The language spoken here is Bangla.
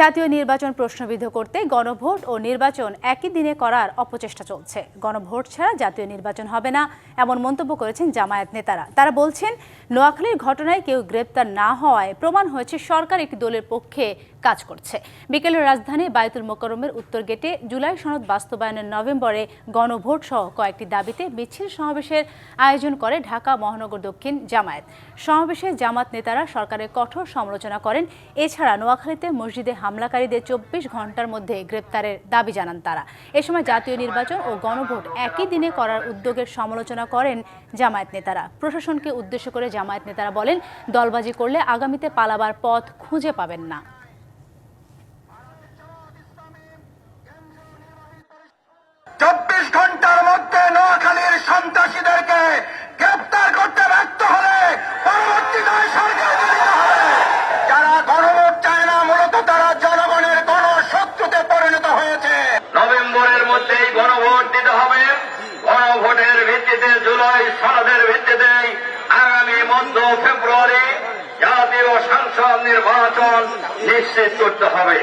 জাতীয় নির্বাচন প্রশ্নবিদ্ধ করতে গণভোট ও নির্বাচন একই দিনে করার অপচেষ্টা চলছে। গণভোট ছাড়া জাতীয় নির্বাচন হবে না, এমন মন্তব্য করেছেন জামায়াত নেতারা। তারা বলছেন, নোয়াখালীর ঘটনায় কেউ গ্রেপ্তার না হওয়ায় প্রমাণ হয়েছে সরকার একটি দলের পক্ষে কাজ করছে। বিকেলে রাজধানী বায়তুল মোকরমের উত্তর গেটে জুলাই সনদ বাস্তবায়নের নভেম্বরে গণভোট সহ কয়েকটি দাবিতে মিছিল সমাবেশের আয়োজন করে ঢাকা, মহানগর, দক্ষিণ জামায়াত। সমাবেশে জামাত নেতারা সরকারের কঠোর সমালোচনা করেন। এছাড়া নোয়াখালীতে মসজিদে হামলাকারীদের চব্বিশ ঘণ্টার মধ্যে গ্রেপ্তারের দাবি জানান তারা। এ সময় জাতীয় নির্বাচন ও গণভোট একই দিনে করার উদ্যোগের সমালোচনা করেন জামায়াত নেতারা। প্রশাসনকে উদ্দেশ্য করে জামায়াত নেতারা বলেন, দলবাজি করলে আগামীতে পালাবার পথ খুঁজে পাবেন না। নভেম্বরের মধ্যেই গণভোট দিতে হবে। গণভোটের ভিত্তিতে, জুলাই সনদের ভিত্তিতে আগামী মধ্য ফেব্রুয়ারি জাতীয় সংসদ নির্বাচন নিশ্চিত করতে হবে।